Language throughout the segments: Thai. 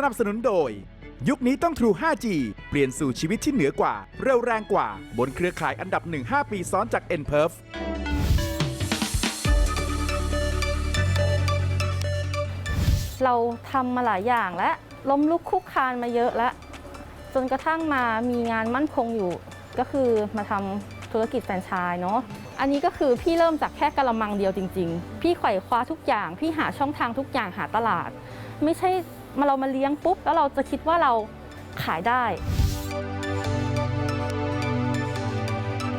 สนับสนุนโดย ยุคนี้ต้อง True 5G เปลี่ยนสู่ชีวิตที่เหนือกว่า เร็วแรงกว่า บนเครือข่ายอันดับ 1 5 ปีซ้อนจาก n p e r f เราทำมาหลายอย่างและล้มลุกคุกคานมาเยอะแล้ว จนกระทั่งมามีงานมั่นคงอยู่ ก็คือมาทำธุรกิจแฟรนไชส์เนาะอันนี้ก็คือพี่เริ่มจากแค่กะละมังเดียวจริง ๆ พี่ไขว่คว้าทุกอย่าง พี่หาช่องทางทุกอย่างหาตลาด ไม่ใช่ มาเรามาเลี้ยงปุ๊บ แล้วเราจะคิดว่าเราขายได้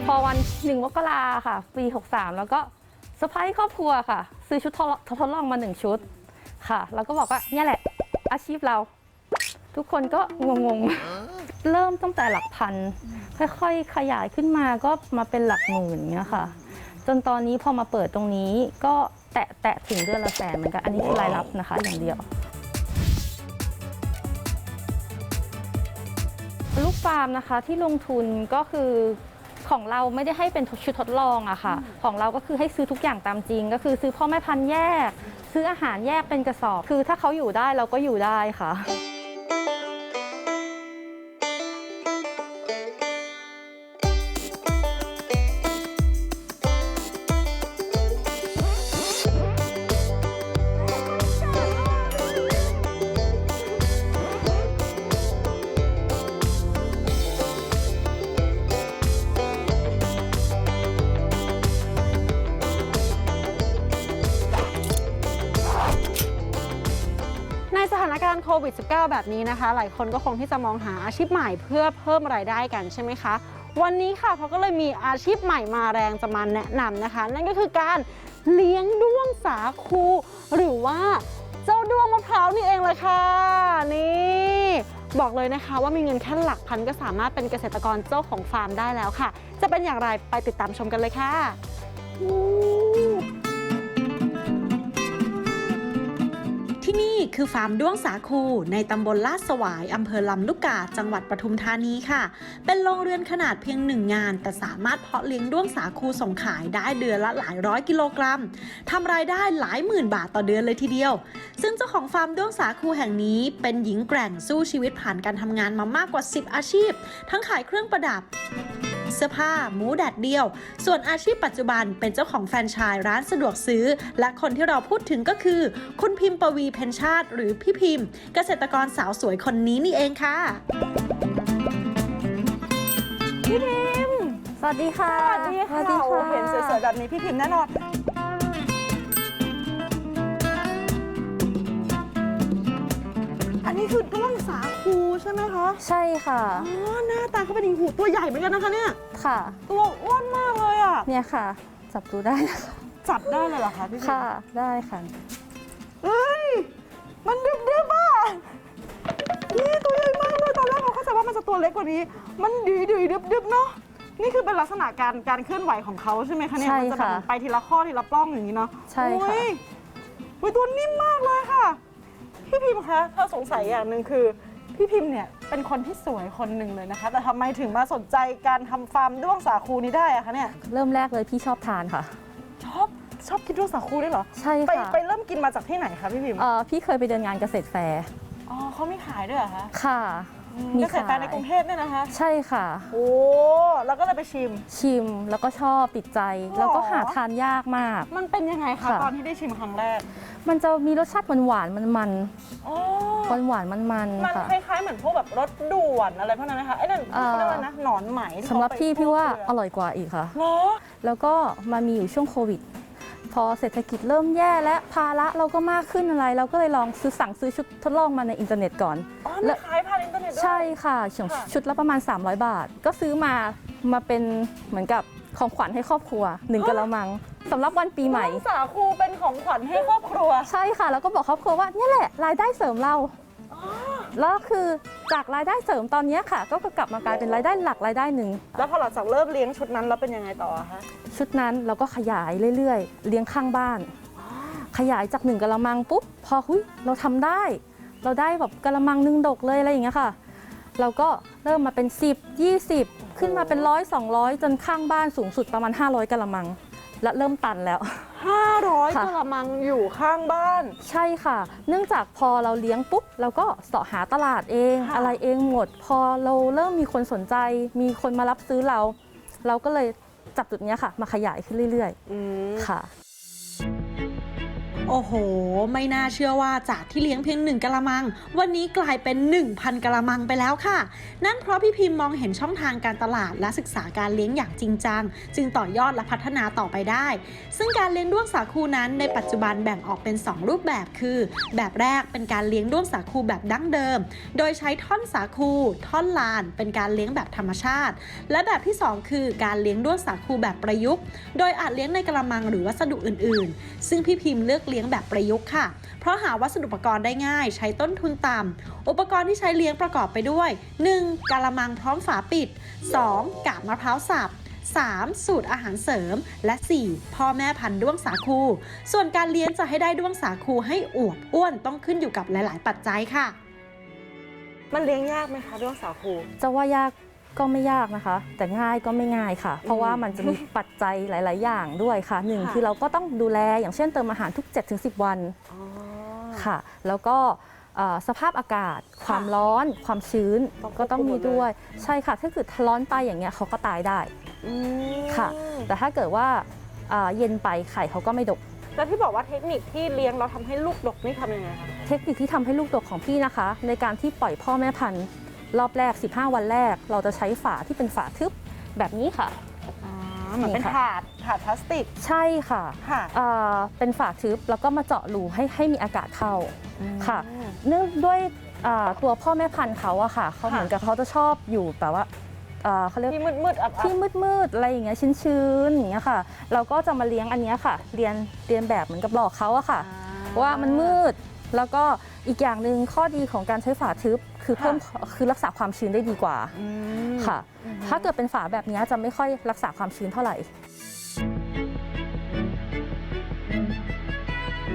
พอวันหนึ่งมกราค่ะ ปี 63 แล้วก็เซอร์ไพรส์ครอบครัวค่ะ ซื้อชุดทดทดลองมาหนึ่งชุดค่ะ แล้วก็บอกว่าเนี่ยแหละอาชีพเรา ทุกคนก็งงๆ เริ่มตั้งแต่หลักพัน ค่อยๆ ขยายขึ้นมาก็มาเป็นหลักหมื่นเงี้ยค่ะ จนตอนนี้พอมาเปิดตรงนี้ก็แตะแตะถึงเดือนละแสนเหมือนกัน อันนี้คือรายรับนะคะอย่างเดียว ลูกฟาร์มนะคะที่ลงทุนก็คือของเราไม่ได้ให้เป็นชุดทดลองอะค่ะ ของเราก็คือให้ซื้อทุกอย่างตามจริง ก็คือซื้อพ่อแม่พันธุ์แยก ซื้ออาหารแยกเป็นกระสอบ คือถ้าเขาอยู่ได้เราก็อยู่ได้ค่ะ ควิด -19 แบบนี้นะคะ หลายคนก็คงที่จะมองหาอาชีพใหม่เพื่อเพิ่มรายได้กันใช่ไหมคะ วันนี้ค่ะเขาก็เลยมีอาชีพใหม่มาแรงจะมาแนะนำนะคะ นั่นก็คือการเลี้ยงด้วงสาคู หรือว่าเจ้าด้วงมะพร้าวนี่เองเลยค่ะ นี่บอกเลยนะคะว่ามีเงินแค่หลักพันก็สามารถเป็นเกษตรกรเจ้าของฟาร์มได้แล้วค่ะ จะเป็นอย่างไรไปติดตามชมกันเลยค่ะ ที่นี่คือฟาร์มด้วงสาคู ในตำบลลาดสวายอำเภอลำลูกกาจังหวัดปทุมธานีค่ะ เป็นโรงเรือนขนาดเพียงหนึ่งงาน แต่สามารถเพาะเลี้ยงด้วงสาคูส่งขายได้เดือนละหลายร้อยกิโลกรัมทำรายได้หลายหมื่นบาทต่อเดือนเลยทีเดียว ซึ่งเจ้าของฟาร์มด้วงสาคูแห่งนี้เป็นหญิงแกร่งสู้ชีวิตผ่านการทำงานมามากกว่า 10 อาชีพ ทั้งขายเครื่องประดับ เสื้อผ้า หมูแดดเดียว ส่วนอาชีพปัจจุบันเป็นเจ้าของแฟรนไชส์ร้านสะดวกซื้อ และคนที่เราพูดถึงก็คือ คุณพิมพ์ปวีเพนชาติ หรือพี่พิมพ์ เกษตรกรสาวสวยคนนี้นี่เองค่ะพี่พิมพ์สวัสดีค่ะ สวัสดีค่ะโอ้เห็นสวยๆแบบนี้พี่พิมพ์แน่นอน นนี้คือด้วงสาคูใช่ไหมคะใช่ค่ะ อ๋อหน้าตาเขาเป็นอย่างหูตัวใหญ่เหมือนกันนะคะเนี่ย ค่ะ ตัวอ้วนมากเลยอะ เนี่ยค่ะ จับดูได้นะคะจับได้เลยเหรอคะพี่พิมค่ะพ์ได้ค่ะเฮ้ย มันดึบดึบอะนี่ตัวใหญ่มากเลยตอนแรกเราเข้าใจว่ามันจะตัวเล็กกว่านี้ มันดีดีดึบดึบเนาะ นี่คือเป็นลักษณะการการเคลื่อนไหวของเขาใช่ไหมคะเนี่ยใช่มัจะแบบค่ะไปทีละข้อทีละปล้องอย่างนี้เนาะใช่ค่ะ โอ้ยโอ้ยตัวนิ่มมากเลยค่ะ พี่พิมพ์คะถ้าสงสัยอย่างหนึ่งคือ พี่พิมพ์เนี่ยเป็นคนที่สวยคนหนึ่งเลยนะคะ แต่ทำไมถึงมาสนใจการทำฟาร์มด้วงสาคูนี้ได้อะคะเนี่ยเริ่มแรกเลยพี่ชอบทานค่ะ ชอบชอบกินด้วงสาคูด้วยเหรอใช่ไปค่ะไปเริ่มกินมาจากที่ไหนคะพี่พิมพ์เอ่อพี่เคยไปเดินงานเกษตรแฟร์อ๋อเขาไม่ขายด้วยเหรอคะ ค่ะ เกษตรแฟร์ในกรุงเทพเนี่ยนะคะ ใช่ค่ะ โอ้แล้วก็เลยไปชิม ชิมแล้วก็ชอบติดใจหรอแล้วก็หาทานยากมาก มันเป็นยังไงคะค่ะตอนที่ได้ชิมครั้งแรก มันจะมีรสชาติหวานๆมันอ๋อๆหวานหวานๆมันมันๆค่ะคล้ายๆเหมือนพวกแบบรสด่วนอะไรพวกนั้นนะคะไอ้นั่นเอ่อเขาเรียกว่านะหนอนไหมที่สำหรับเขไปพี่พี่ว่าคั่อร่อยกว่าอีกค่ะเหรอแล้วก็มามีอยู่ช่วงโควิด พอเศรษฐกิจเริ่มแย่และภาระเราก็มากขึ้นอะไร เราก็เลยลองซื้อสั่งซื้อชุดทดลองมาในอินเทอร์เน็ตก่อน อ๋อแล้มีวขายผ่านอินเทอร์เน็ตด้วย ใช่ค่ะชุดค่ะชุดละประมาณ 300 บาท ก็ซื้อมามาเป็นเหมือนกับของขวัญให้ครอบครัวหนึ่งกะละมังสำหรับวันปีใหม่ด้วงสาคูเป็นของขวัญให้ครอบครัว ใช่ค่ะ แล้วก็บอกครอบครัวว่าเนี่ยแหละรายได้เสริมเรา แล้วคือจากรายได้เสริมตอนเนี้ยค่ะ ก็กลับมากลายเป็นรายได้หลักรายได้หนึ่ง แล้วพอหลังจากเริ่มเลี้ยงชุดนั้นแล้วเป็นยังไงต่อคะชุดนั้นเราก็ขยายเรื่อยๆ เลี้ยงข้างบ้าน ขยายจากหนึ่งกะละมังปุ๊บพอหุยเราทำได้ เราได้แบบกะละมังหนึ่งดกเลยอะไรอย่างเงี้ยค่ะ เราก็เริ่มมาเป็น 10 20 ขึ้นมาเป็นร้อย200จนข้างบ้านสูงสุดประมาณ 500กะละมัง และเริ่มตันแล้ว 500ค่ะกระมังอยู่ข้างบ้าน ใช่ค่ะ เนื่องจากพอเราเลี้ยงปุ๊บเราก็เสาะหาตลาดเอง ค่ะ อะไรเองหมด พอเราเริ่มมีคนสนใจ มีคนมารับซื้อเรา เราก็เลยจับจุดเนี้ยค่ะ มาขยายขึ้นเรื่อย อืม ๆ ค่ะ โอ้โห ไม่น่าเชื่อว่าจากที่เลี้ยงเพียงหนึ่งกะละมัง วันนี้กลายเป็น 1,000กะละมังไปแล้วค่ะ นั่นเพราะพี่พิมพ์มองเห็นช่องทางการตลาดและศึกษาการเลี้ยงอย่างจริงจัง จึงต่อยอดและพัฒนาต่อไปได้ ซึ่งการเลี้ยงด้วงสาคูนั้นในปัจจุบันแบ่งออกเป็น 2 รูปแบบคือ แบบแรกเป็นการเลี้ยงด้วงสาคูแบบดั้งเดิม โดยใช้ท่อนสาคู ท่อนลาน เป็นการเลี้ยงแบบธรรมชาติ และแบบที่ 2 คือการเลี้ยงด้วงสาคูแบบประยุกต์ โดยอาจเลี้ยงในกระมังหรือวัสดุอื่น ๆ ซึ่งพี่พิมพ์เลือกเลี้ยงแบบประยุกต์ค่ะ เพราะหาวัสดุอุปกรณ์ได้ง่าย ใช้ต้นทุนต่ำ อุปกรณ์ที่ใช้เลี้ยงประกอบไปด้วย 1. กะละมังพร้อมฝาปิด 2. กาบมะพร้าวสับ 3. สูตรอาหารเสริม และ 4. พ่อแม่พันธุ์ด้วงสาคู ส่วนการเลี้ยงจะให้ได้ด้วงสาคูให้อวบอ้วนต้องขึ้นอยู่กับหลาย ๆ ปัจจัยค่ะ มันเลี้ยงยากไหมคะด้วงสาคูจะว่ายาก ก็ไม่ยากนะคะ แต่ง่ายก็ไม่ง่ายค่ะ เพราะว่ามันจะมีปัจจัยหลาย ๆ อย่างด้วยค่ะหนึ่งค่ะ คือเราก็ต้องดูแลอย่างเช่นเติมอาหารทุก 7-10 วันอ๋อ ค่ะ แล้วก็เอ่อสภาพอากาศ ความร้อน ความชื้นต้องควบคุมก็ต้องมีหมดเลย ด้วยใช่ค่ะถ้าเกิดร้อนไปอย่างเงี้ยเขาก็ตายได้ อืมค่ะ แต่ถ้าเกิดว่าเอ่อเย็นไปไข่เขาก็ไม่ดก แล้วที่บอกว่าเทคนิคที่เลี้ยงเราทำให้ลูกดกนี่ทำยังไงคะ เทคนิคที่ทำให้ลูกดกของพี่นะคะ ในการที่ปล่อยพ่อแม่พันธุ์ รอบแรก 15 วันแรก เราจะใช้ฝาที่เป็นฝาทึบแบบนี้ค่ะอ๋อเหมือนเป็นนี่ถาค่ะดถาดพลาสติก ใช่ค่ะค่ะเอ่อเป็นฝาทึบแล้วก็มาเจาะรูให้ให้มีอากาศเข้าค่ะ เนื่องด้วยเอ่อตัวพ่อแม่พันธุ์เขาอะค่ะเขาค่ะเหมือนกับเขาจะชอบอยู่แบบว่าเอ่อเขาเรียก ที่มืดมืดๆอับที่มืดๆอะไรอย่างเงี้ยชื้นๆอย่างเงี้ยค่ะ เราก็จะมาเลี้ยงอันเนี้ยค่ะ เรียนเรียนแบบเหมือนกับหลอกเขาอะค่ะๆว่ามันมืดแล้วก็ อีกอย่างหนึ่งข้อดีของการใช้ฝาทึบคือเพิ่มคือรักษาความชื้นได้ดีกว่าอืมค่ะอือฮึถ้าเกิดเป็นฝาแบบเนี้ยจะไม่ค่อยรักษาความชื้นเท่าไหร่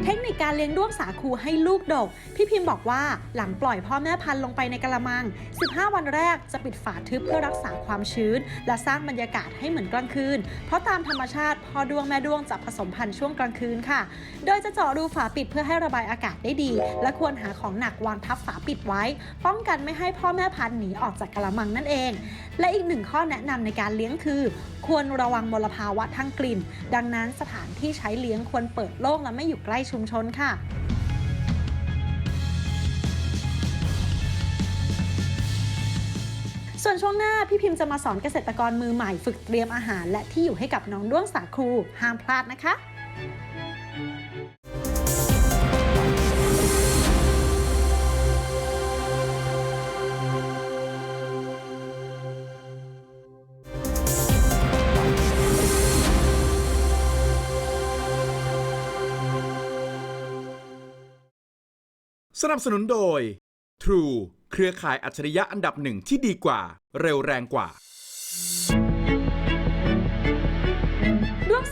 เทคนิค การเลี้ยงด้วงสาคูให้ลูกดก พี่พิมพ์บอกว่าหลังปล่อยพ่อแม่พันธุ์ลงไปในกระมัง 15 วันแรกจะปิดฝาทึบเพื่อรักษาความชื้น และสร้างบรรยากาศให้เหมือนกลางคืน เพราะตามธรรมชาติพ่อด้วงแม่ด้วงจะผสมพันธุ์ช่วงกลางคืนค่ะ โดยจะเจาะรูฝาปิดเพื่อให้ระบายอากาศได้ดี และควรหาของหนักวางทับฝาปิดไว้ ป้องกันไม่ให้พ่อแม่พันธุ์หนีออกจากกระมังนั่นเอง และอีกหนึ่งข้อแนะนำในการเลี้ยงคือ ควรระวังมลภาวะทางกลิ่น ดังนั้นสถานที่ใช้เลี้ยงควรเปิดโล่งและไม่อยู่ใกล้ชุมชนค่ะส่วนช่วงหน้าพี่พิมพ์จะมาสอนเกษตรกรมือใหม่ฝึกเตรียมอาหาร และที่อยู่ให้กับน้องด้วงสาคูห้ามพลาดนะคะ สนับสนุนโดย True เครือข่ายอัจฉริยะอันดับหนึ่งที่ดีกว่า เร็วแรงกว่า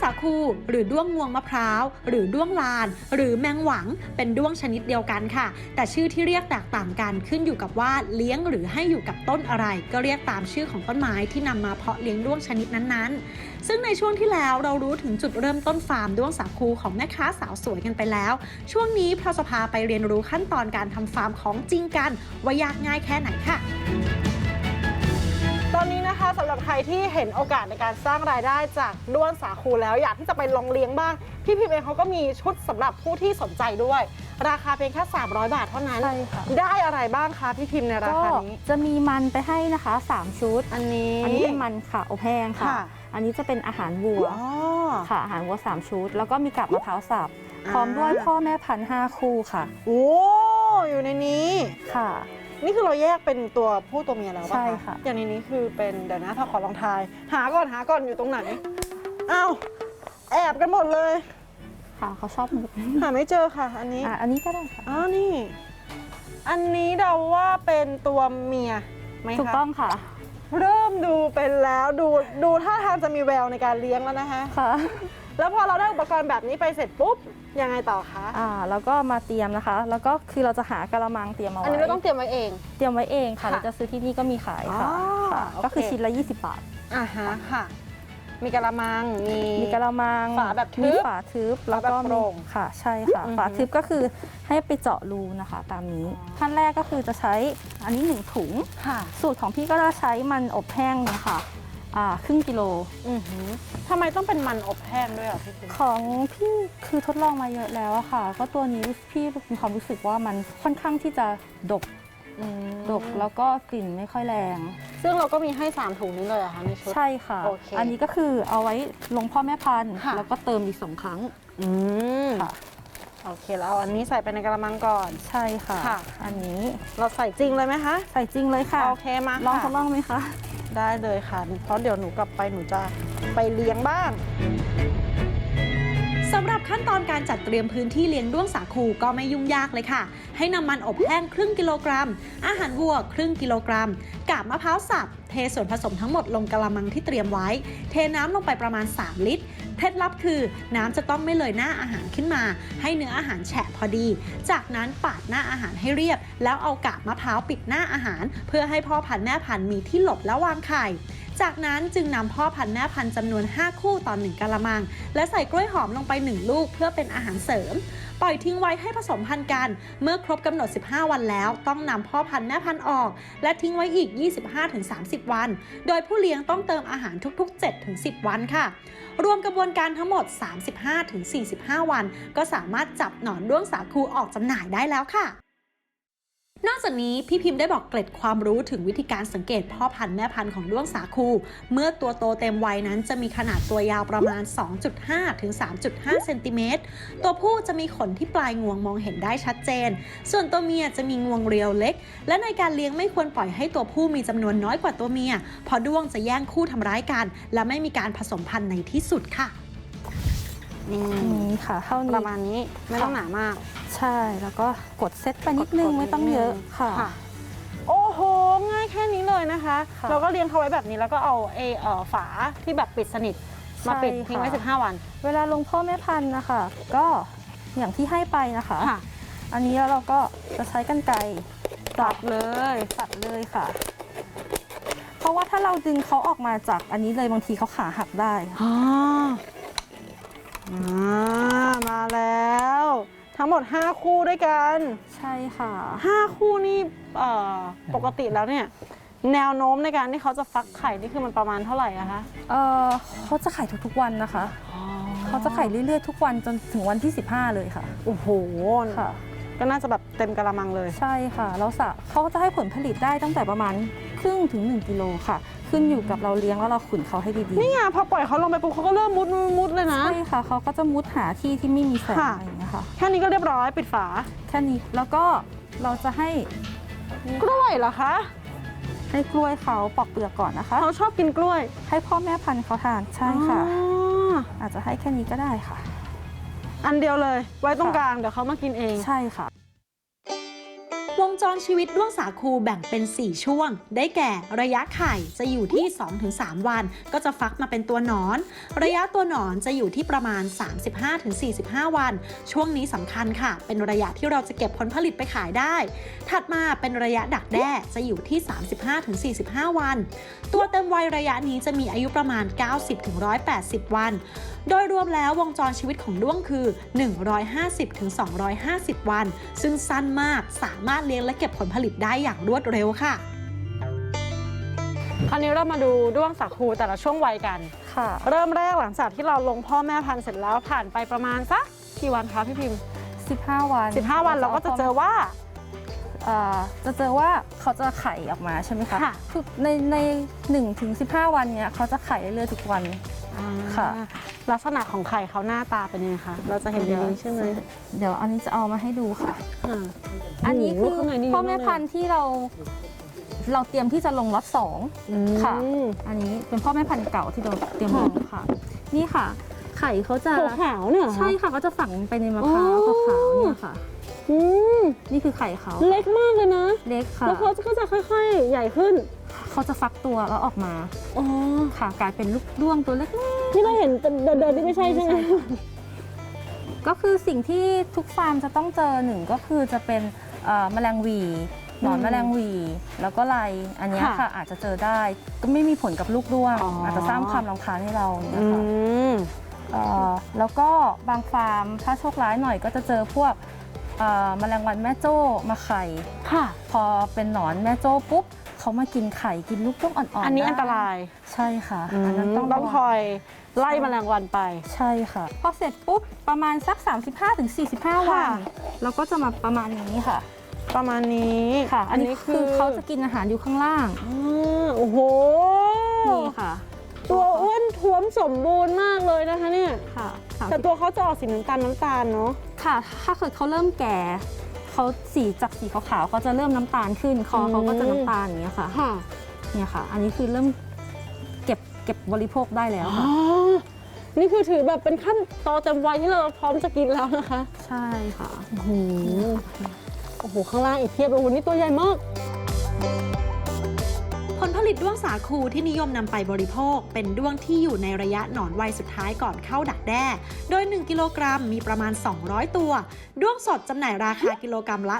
สาคู หรือด้วงงวงมะพร้าว หรือด้วงลาน หรือแมงหวัง เป็นด้วงชนิดเดียวกันค่ะ แต่ชื่อที่เรียกแตกต่างกันขึ้นอยู่กับว่าเลี้ยงหรือให้อยู่กับต้นอะไร ก็เรียกตามชื่อของต้นไม้ที่นำมาเพาะเลี้ยงด้วงชนิดนั้นๆ ซึ่งในช่วงที่แล้วเรารู้ถึงจุดเริ่มต้นฟาร์มด้วงสาคูของแม่ค้าสาวสวยกันไปแล้ว ช่วงนี้เราจะพาไปเรียนรู้ขั้นตอนการทำฟาร์มของจริงกัน ว่ายากง่ายแค่ไหนค่ะ อนนี้นะคะสำหรับใครที่เห็นโอกาสในการสร้างรายได้จากด้วงสาคูแล้วอยากที่จะไปลองเลี้ยงบ้าง พี่พิมพ์เองเขาก็มีชุดสำหรับผู้ที่สนใจด้วย ราคาเพียงแค่300 บาทเท่านั้น ใช่ค่ะ ได้อะไรบ้างคะพี่พิมพ์ในราก็คานี้ จะมีมันไปให้นะคะ 3 ชุด อันนี้ อันนี้เป็นมันค่ะอบแห้งค่ะ ค่ะ อันนี้จะเป็นอาหารวัวอ๋อ ค่ะอาหารวัว3ชุด แล้วก็มีกับมะพร้าวสับ อ่า พร้อมด้วยพ่อแม่พันธุ์ห้าคู่ค่ะ โอ้อยู่ในนี้ ค่ะ นี่คือเราแยกเป็นตัวผู้ตัวเมียแล้วป่ะใช่ค่ะ อย่างในนี้คือเป็นเดี๋ยวนะถ้าขอลองทาย หาก่อนหาก่อนอยู่ตรงไหนอ้าวแอบกันหมดเลย ค่ะเขาชอบมุกหาไม่เจอค่ะ อันนี้อะอันนี้ก็ได้ค่ะอ๋อนี่ อันนี้เดาว่าเป็นตัวเมียไหมคะ ถูกต้องค่ะเริ่มดูเป็นแล้วดูดูท่าทางจะมีแววในการเลี้ยงแล้วนะคะ ค่ะ แล้วพอเราได้อุปกรณ์แบบนี้ไปเสร็จปุ๊บยังไงต่อคะ อ่าแล้วก็มาเตรียมนะคะ แล้วก็คือเราจะหากระมังเตรียมเอาอันไว้นี้เราต้องเตรียมไว้เอง เตรียมไว้เองค่ะค่ะเราจะซื้อที่นี่ก็มีขายค่ะอ๋อค่ะโอเค ก็คือชิ้นละ 20 บาท อ่าฮะค่ะ มีกะละมัง มี มีกระมังฝาแบบทึบมีฝาทึบแล้วก็ฝาแบบโปร่งมีค่ะใช่ค่ะ อือฮึฝาทึบก็คือให้ไปเจาะรูนะคะตามนี้ขั้นแรกก็คือจะใช้อันนี้หนึ่งถุง ค่ะ สูตรของพี่ก็จะใช้มันอบแห้งนะคะ อ่าครึ่งกิโล อือหือทำไมต้องเป็นมันอบแห้งด้วยอะพี่พิมของพี่คือทดลองมาเยอะแล้วอะค่ะ ก็ตัวนี้พี่มีความรู้สึกว่ามันค่อนข้างที่จะดกอืมดกแล้วก็กลิ่นไม่ค่อยแรง ซึ่งเราก็มีให้ 3 ถุงนี้เลยเหรอคะในชุด ใช่ค่ะ โอเคอันนี้ก็คือเอาไว้ลงพ่อแม่พันธุ์ค่ะ แล้วก็เติมอีกสองครั้งอืมค่ะ โอเคแล้วเอาอันนี้ใส่ไปในกระมังก่อน ใช่ค่ะ ค่ะ อันนี้เราใส่จริงเลยไหมคะ ใส่จริงเลยค่ะ โอเคมาลองทค่ะดลองไหมคะ ได้เลยค่ะ เพราะเดี๋ยวหนูกลับไปหนูจะไปเลี้ยงบ้างสำหรับขั้นตอนการจัดเตรียมพื้นที่เลี้ยงด้วงสาคูก็ไม่ยุ่งยากเลยค่ะ ให้นำมันอบแห้งครึ่งกิโลกรัม อาหารวัวครึ่งกิโลกรัม กาบมะพร้าวสับ เทส่วนผสมทั้งหมดลงกระมังที่เตรียมไว้ เทน้ำลงไปประมาณ 3 ลิตร เคล็ดลับคือน้ำจะต้องไม่เลยหน้าอาหารขึ้นมา ให้เนื้ออาหารแฉะพอดี จากนั้นปาดหน้าอาหารให้เรียบ แล้วเอากาบมะพร้าวปิดหน้าอาหาร เพื่อให้พ่อพันธุ์แม่พันธุ์มีที่หลบและวางไข่ จากนั้นจึงนำพ่อพันธุ์แม่พันธุ์จำนวน 5 คู่ต่อ1กะละมัง และใส่กล้วยหอมลงไป 1 ลูกเพื่อเป็นอาหารเสริม ปล่อยทิ้งไว้ให้ผสมพันธุ์กัน เมื่อครบกำหนด 15 วันแล้ว ต้องนำพ่อพันธุ์แม่พันธุ์ออก และทิ้งไว้อีก 25-30 วัน โดยผู้เลี้ยงต้องเติมอาหารทุกๆ 7-10 วันค่ะ รวมกระบวนการทั้งหมด 35-45 วัน ก็สามารถจับหนอนด้วงสาคูออกจำหน่ายได้แล้วค่ะ นอกจากนี้พี่พิมพ์ได้บอกเกร็ดความรู้ถึงวิธีการสังเกตพ่อพันธุ์แม่พันธุ์ของด้วงสาคู เมื่อตัวโตเต็มวัยนั้นจะมีขนาดตัวยาวประมาณ 2.5 ถึง 3.5 เซนติเมตร ตัวผู้จะมีขนที่ปลายงวงมองเห็นได้ชัดเจน ส่วนตัวเมียจะมีงวงเรียวเล็ก และในการเลี้ยงไม่ควรปล่อยให้ตัวผู้มีจำนวนน้อยกว่าตัวเมีย เพราะด้วงจะแย่งคู่ทำร้ายกัน และไม่มีการผสมพันธุ์ในที่สุดค่ะ นี่อันนี้ค่ะเท่าปนี้ระมาณนี้ไม่ต้องหนามาก ใช่แล้วก็กดเซตไปนิดนึงกดๆไม่ต้องเยอะนิดนึงค่ะ โอ้โห ง่ายแค่นี้เลยนะคะ ค่ะเราก็เลี้ยงเขาไว้แบบนี้แล้วก็เอาเอเอ่อฝาที่แบบปิดสนิท มาปิดใช่ทิ้งไว้ค่ะ15 วันเวลาลงพ่อแม่พันธุ์นะคะ ก็อย่างที่ให้ไปนะคะ ค่ะอันนี้แล้วเราก็จะใช้กันไกรตัดเลยตัดเลยค่ะ เพราะว่าถ้าเราดึงเขาออกมาจากอันนี้เลยบางทีเขาขาหักได้อ่า อ่ามาแล้ว ทั้งหมด 5 คู่ด้วยกัน ใช่ค่ะ 5 คู่นี่เอ่อปกติแล้วเนี่ยแนวโน้มในการที่เขาจะฟักไข่นี่คือมันประมาณเท่าไหร่อะคะเออเขาจะไข่ทุกๆวันนะคะ เขาจะไข่เรื่อยๆทุกวันจนถึงวันที่ 15 เลยค่ะ โอ้โหค่ะ ก็น่าจะแบบเต็มกระมังเลย ใช่ค่ะเราสะเขาจะให้ผลผลิตได้ตั้งแต่ประมาณครึ่งถึง 1กิโลค่ะ ขึ้นอยู่กับเราเลี้ยงแล้วเราขุนเขาให้ดีนี่ไงพอปล่อยเขาลงไปปุ๊บเขาก็เริ่มมุดมุดมุดเลยๆนะ ใช่ค่ะเขาก็จะมุดหาที่ที่ไม่มีแสงค่ะ อะไรอย่างเงี้ยค่ะแค่นี้ก็เรียบร้อยปิดฝาแค่นี้แล้วก็เราจะให้กล้วยเหรอคะให้กล้วยเขาปอกเปลือกก่อนนะคะ เขาชอบกินกล้วยให้พ่อแม่พันธุ์เขาทานใช่ค่ะ อ๋ออาจจะให้แค่นี้ก็ได้ค่ะ อันเดียวเลยไว้ตรงกลางเดี๋ยวเขามากินเอง ใช่ค่ะ วงจรชีวิตด้วงสาคูแบ่งเป็น 4 ช่วง ได้แก่ ระยะไข่จะอยู่ที่ 2-3 วัน ก็จะฟักมาเป็นตัวหนอน ระยะตัวหนอนจะอยู่ที่ประมาณ 35-45 วัน ช่วงนี้สำคัญค่ะ เป็นระยะที่เราจะเก็บผลผลิตไปขายได้ ถัดมาเป็นระยะดักแด้จะอยู่ที่ 35-45 วัน ตัวเต็มวัยระยะนี้จะมีอายุประมาณ 90-180 วัน โดยรวมแล้ววงจรชีวิตของด้วงคือ 150-250 วัน ซึ่งสั้นมากสามารถเลี้ยงและเก็บผลผลิตได้อย่างรวดเร็วค่ะคราวนี้เรามาดูด้วงสาคูแต่ละช่วงวัยกัน ค่ะ เริ่มแรกหลังจากที่เราลงพ่อแม่พันธุ์เสร็จแล้วผ่านไปประมาณสักกี่วันคะพี่พิมพ์ 15 วัน 15 วันเราก็จะเจอว่าเอ่อจะเจอว่าเขาจะไข่ออกมาใช่ไหมคะค่ะคือในใน1ถึง15วันเนี้ยเขาจะไข่เรื่อยๆทุกวัน ค่ะ ลักษณะของไข่เขาหน้าตาเป็นยังไงคะ เราจะเห็นอย่างนี้ใช่ไหมเดี๋ยวอันนี้จะเอามาให้ดูค่ะ อ่า อันนี้คือโโหข้างในนี่พ่อแม่เยะเลย พันธุ์ที่เรา เราเตรียมที่จะลงล็อตสองอืมค่ะอันนี้เป็นพ่อแม่พันธุ์เก่าที่เราเตรียมลงค่ะ นี่ค่ะ ไข่เขาจะ ขาวๆเนี่ยเหรอคะ ใช่ค่ะเขาจะฝังไปในมะพร้าวอ๋อ ขาวๆเนี่ยค่ะ อืมนี่คือไข่เขาเล็กมากเลยนะ เล็กค่ะ แล้วเขาก็จะค่อยๆ ใหญ่ขึ้น เขาจะฟักตัวแล้วออกมาอ๋อค่ะกลายเป็นลูกด้วงตัวเล็กที่เราเห็นเดินๆนี่ไม่ใช่ใช่ไหมๆก็คือสิ่งที่ทุกฟาร์มจะต้องเจอหนึ่งก็คือจะเป็นเอ่อแมลงหวีหนอนแมลงหวี แล้วก็ไรอันเนี้ยค่ะค่ะอาจจะเจอได้ ก็ไม่มีผลกับลูกด้วงอ๋อออาจจะสร้างความรำคาญให้เราเนี่ยอืค่ะมเอ่อแล้วก็บางฟาร์มถ้าโชคร้ายหน่อยก็จะเจอพวกเอ่อ แมลงวันแม่โจ้มาไข่ ค่ะ พอเป็นหนอนแม่โจ้ปุ๊บเขามากินไข่กินลูกด้วงอ่อนๆอันนี้ได้อันตรายใช่ค่ะอืมอันนั้นต้องต้องระวัคอยไล่แมลงวันไป ใช่ค่ะ พอเสร็จปุ๊บประมาณสัก 35-45 วันค่ะเราก็จะมาประมาณนี้ค่ะ ประมาณนี้ค่ะ อันนี้คือเขาจะกินอาหารอยู่ข้างล่างอ่าโอ้โหนี่ค่ะตัวอ้วนท้วมสมบูรณ์มากเลยนะคะเนี่ยค่ะ แต่ตัวเขาจะออกสีน้ำตาลน้ำตาลเนาะ ค่ะ ถ้าเกิดเขาเริ่มแก่เขาสีจากสีขาวๆเขาจะเริ่มน้ำตาลขึ้น คอเขาก็จะน้ำตาลอย่างเงี้ยค่ะ ค่ะเนี่ยค่ะ อันนี้คือเริ่มเก็บเก็บบริโภคได้แล้วอ๋ค่ะอนี่คือถือแบบเป็นขั้นตอนจำวัยที่เราพร้อมจะกินแล้วนะคะใช่ค่ะ โอ้โหโอ้โหข้างล่างอีกเพียบเลยวันนี้ตัวใหญ่มากผ ลผลิตด้วงสาคูที่นิยมนำไปบริโภค เป็นด้วงที่อยู่ในระยะหนอนวัยสุดท้ายก่อนเข้าดักแด้ โดย 1 กิโลกรัมมีประมาณ 200 ตัว ด้วงสดจำหน่ายราคากิโลกรัมละ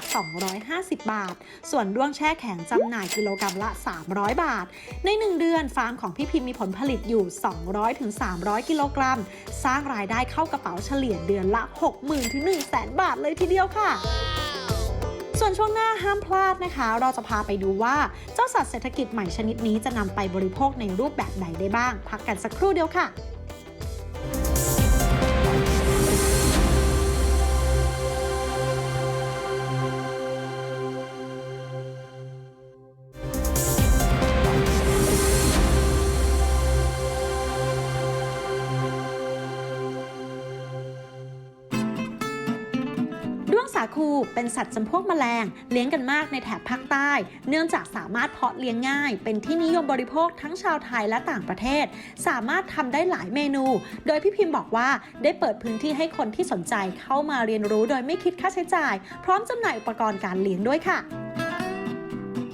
250 บาท ส่วนด้วงแช่แข็งจำหน่ายกิโลกรัมละ 300 บาท ใน 1 เดือนฟาร์มของพี่พิมพ์มีผลผลิตอยู่ 200ถึง300 กิโลกรัม สร้างรายได้เข้ากระเป๋าเฉลี่ยเดือนละ 60,000ถึง100,000 บาทเลยทีเดียวค่ะ วนช่วงหน้าห้ามพลาดนะคะ เราจะพาไปดูว่าเจ้าสัตว์เศรษฐกิจใหม่ชนิดนี้จะนำไปบริโภคในรูปแบบไหนได้บ้าง พักกันสักครู่เดียวค่ะ เป็นสัตว์จำพวกแมลง เลี้ยงกันมากในแถบภาคใต้ เนื่องจากสามารถเพาะเลี้ยงง่าย เป็นที่นิยมบริโภคทั้งชาวไทยและต่างประเทศ สามารถทำได้หลายเมนู โดยพี่พิมพ์บอกว่าได้เปิดพื้นที่ให้คนที่สนใจเข้ามาเรียนรู้โดยไม่คิดค่าใช้จ่าย พร้อมจำหน่ายอุปกรณ์การเลี้ยงด้วยค่ะ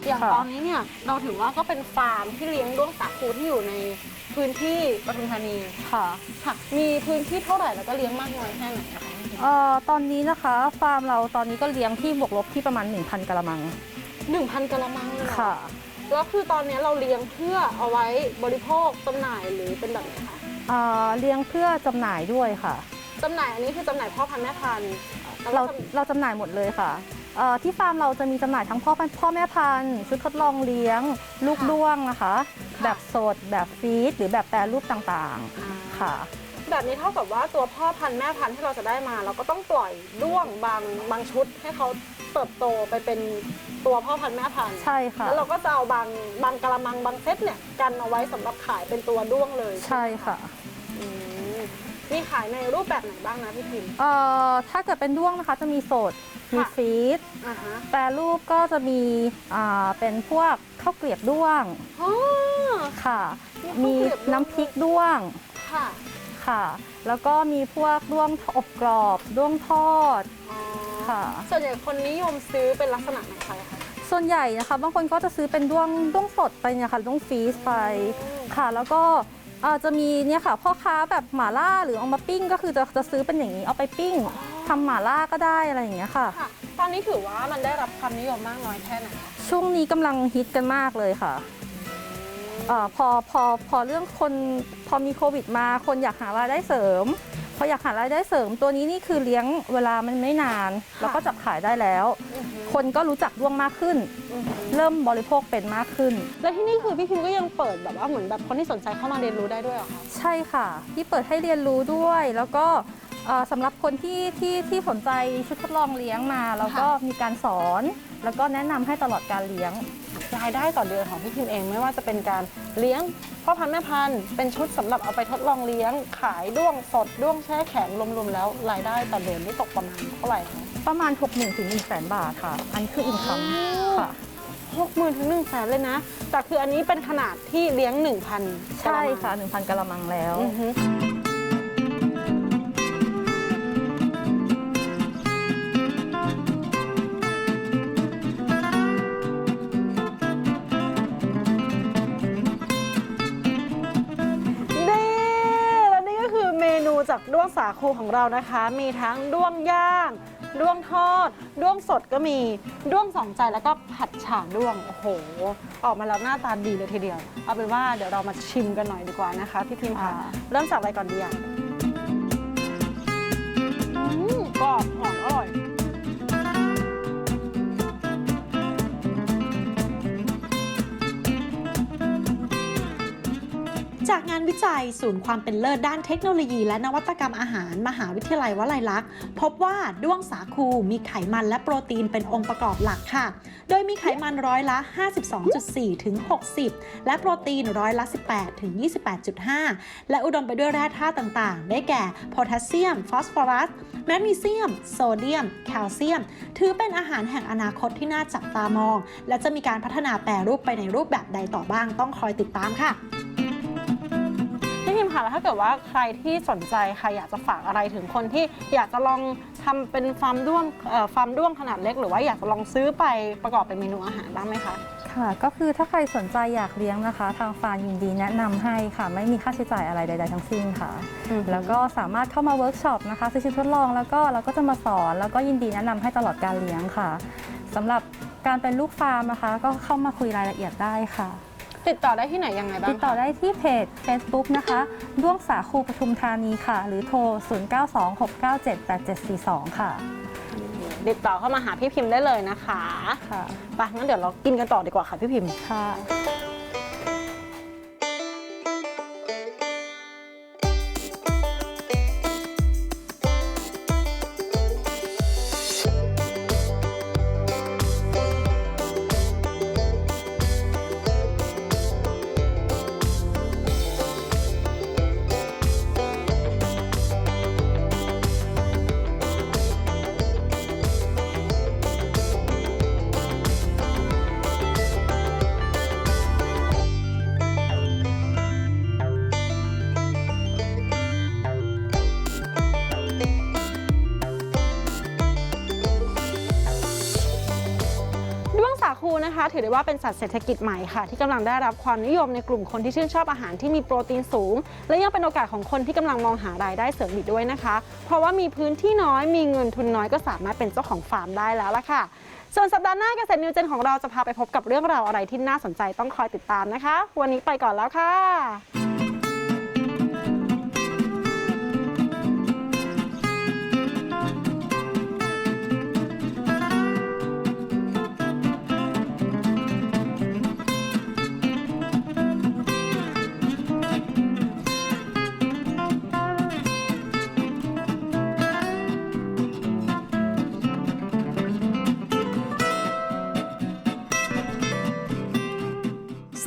อย่างค่ะตอนนี้เนี่ยเราถือว่าก็เป็นฟาร์มที่เลี้ยงด้วงสาคูที่อยู่ในพื้นที่ปทุมธานีค่ะค่ะมีพื้นที่เท่าไหร่แล้วก็เลี้ยงมากน้อยแค่ไหนนะคะ เอ่อตอนนี้นะคะฟาร์มเราตอนนี้ก็เลี้ยงที่บวกลบที่ประมาณ 1,000กะละมังหนึ่งพันกะละมังเลยเหรอค่ะ แล้วคือตอนนี้เราเลี้ยงเพื่อเอาไว้บริโภคจำหน่ายหรือเป็นแบบไหนคะเอ่อเลี้ยงเพื่อจำหน่ายด้วยค่ะ จำหน่ายอันนี้คือจำหน่ายพ่อพันธุ์แม่พันธุ์แล้วเราก็จำเราจำหน่ายหมดเลยค่ะเอ่อที่ฟาร์มเราจะมีจำหน่ายทั้งพ่อพันธุ์พ่อแม่พันธุ์ชุดทดลองเลี้ยง ลูกด้วงนะคะ แบบสดแบบฟีดหรือแบบแปรรูปต่างอ่าๆค่ะ แบบนี้เท่ากับว่าตัวพ่อพันธุ์แม่พันธุ์ที่เราจะได้มา เราก็ต้องปล่อยด้วงบางบางชุดให้เขาเติบโตไปเป็นตัวพ่อพันธุ์แม่พันธุ์ใช่ค่ะ แล้วเราก็จะเอาบางบางกระมังบางเซตเนี่ยกันเอาไว้สำหรับขายเป็นตัวด้วงเลยใช่ค่ะอืมมีขายในรูปแบบไหนบ้างนะพี่พิมพ์เอ่อถ้าเกิดเป็นด้วงนะคะจะมีสดมีค่ะฟีดอ่าฮะแปรรูปก็จะมีอ่าเป็นพวกข้าวเกลียบด้วงอ๋อ ค่ะ มีมีข้าวเกลียบด้วง น้ำพริกด้วง ค่ะ ค่ะ แล้วก็มีพวกด้วงอบกรอบด้วงทอดอ๋อค่ะ ส่วนใหญ่คนนิยมซื้อเป็นลักษณะไหนคะคะส่วนใหญ่นะคะบางคนก็จะซื้อเป็นด้วงด้วงสดไปเนี่ยค่ะด้วงฟรีสไปค่ะ แล้วก็เอ่อจะมีเนี่ยค่ะพ่อค้าแบบหม่าล่าหรือเอามาปิ้ง ก็คือจะจะซื้อเป็นอย่างนี้เอาไปปิ้งทำหม่าล่าก็ได้อะไรอย่างเงี้ยค่ะ ค่ะ ตอนนี้ถือว่ามันได้รับความนิยมมากน้อยแค่ไหนคะช่วงนี้กำลังฮิตกันมากเลยค่ะ เออพอพอพอเรื่องคนพอมีโควิดมาคนอยากหารายได้เสริม พออยากหารายได้เสริม ตัวนี้นี่คือเลี้ยงเวลามันไม่นาน แล้วก็จับขายได้แล้วอือหือคนก็รู้จักด้วงมากขึ้นอือหือเริ่มบริโภคเป็นมากขึ้น แล้วที่นี่คือพี่พิมก็ยังเปิดแบบว่าเหมือนแบบคนที่สนใจเข้ามาเรียนรู้ได้ด้วยเหรอคะใช่ค่ะ ที่เปิดให้เรียนรู้ด้วยแล้วก็เอ่อสำหรับคนที่ที่ที่สนใจชุดทดลองเลี้ยงมา แล้วก็มีการสอน แล้วก็แนะนำให้ตลอดการเลี้ยงรายได้ต่อเดือนของพี่พิมเองไม่ว่าจะเป็นการเลี้ยงพ่อพันธุ์แม่พันธุ์เป็นชุดสำหรับเอาไปทดลองเลี้ยง ขายด้วงสดด้วงแช่แข็งรวมๆแล้วรายได้ต่อเดือนนี่ตกประมาณเท่าไหร่คะประมาณ 6 0 0 0 0ถึง1 0 0 0 0บาทค่ะ อันนี้คืออินคัมค่ะ หกหมื่นถึงหนึ่งแสนเลยนะแต่คืออันนี้เป็นขนาดที่เลี้ยงหนึ่งพัน ใช่ค่ะ 1,000กะละมังแล้ว อือฮึนี่และนี่ก็คือ คูของเรานะคะ มีทั้งด้วงย่างด้วงทอดด้วงสดก็มีด้วงสองใจแล้วก็ผัดฉ่าด้วงโอ้โห ออกมาแล้วหน้าตาดีเลยทีเดียว เอาเป็นว่าเดี๋ยวเรามาชิมกันหน่อยดีกว่านะคะพี่พิมพ์ค่ะอ่าเริ่มจากอะไรก่อนดีอะอืมกรอบหอมอร่อย จากงานวิจัยศูนย์ความเป็นเลิศด้านเทคโนโลยี และนวัตกรรมอาหาร มหาวิทยาลัยวลัยลักษณ์พบว่าด้วงสาคูมีไขมันและโปรตีนเป็นองค์ประกอบหลักค่ะ โดยมีไขมันร้อยละ 52.4 ถึง 60 และโปรตีนร้อยละ 18 ถึง 28.5 และอุดมไปด้วยแร่ธาตุต่างๆ ได้แก่โพแทสเซียม ฟอสฟอรัส แมกนีเซียม โซเดียม แคลเซียม ถือเป็นอาหารแห่งอนาคตที่น่าจับตามอง และจะมีการพัฒนาแปรรูปไปในรูปแบบใดต่อบ้างต้องคอยติดตามค่ะ พี่พิมพ์ค่ะแล้วถ้าเกิดว่าใครที่สนใจใครอยากจะฝากอะไรถึงคนที่อยากจะลองทำเป็นฟาร์มด้วงเอ่อฟาร์มด้วงขนาดเล็ก หรือว่าอยากจะลองซื้อไปประกอบเป็นเมนูอาหารบ้างไหมคะ ค่ะ ก็คือถ้าใครสนใจอยากเลี้ยงนะคะ ทางฟาร์มยินดีแนะนำให้ค่ะ ไม่มีค่าใช้จ่ายอะไรใด ๆ ทั้งสิ้นค่ะ อือฮึแล้วก็สามารถเข้ามาเวิร์กช็อปนะคะซื้อชุดทดลองแล้วก็เราก็จะมาสอนแล้วก็ยินดีแนะนำให้ตลอดการเลี้ยงค่ะสำหรับการเป็นลูกฟาร์มนะคะ ก็เข้ามาคุยรายละเอียดได้ค่ะ ติดต่อได้ที่ไหนยังไงบ้างติดต่อคะได้ที่เพจ Facebook นะคะด้วงสาคูปทุมธานีค่ะ หรือโทร 0926978742 ค่ะ ติดต่อเข้ามาหาพี่พิมพ์ได้เลยนะคะค่ะไปงั้นเดี๋ยวเรากินกันต่อดีกว่าค่ะพี่พิมพ์ค่ะ ถือได้ว่าเป็นสัตว์เศรษฐกิจใหม่ค่ะ ที่กำลังได้รับความนิยมในกลุ่มคนที่ชื่นชอบอาหารที่มีโปรตีนสูง และยังเป็นโอกาสของคนที่กำลังมองหารายได้เสริมอีกด้วยนะคะ เพราะว่ามีพื้นที่น้อยมีเงินทุนน้อยก็สามารถเป็นเจ้าของฟาร์มได้แล้วล่ะค่ะ ส่วนสัปดาห์หน้าเกษตรนิวเจนของเราจะพาไปพบกับเรื่องราวอะไรที่น่าสนใจต้องคอยติดตามนะคะ วันนี้ไปก่อนแล้วค่ะ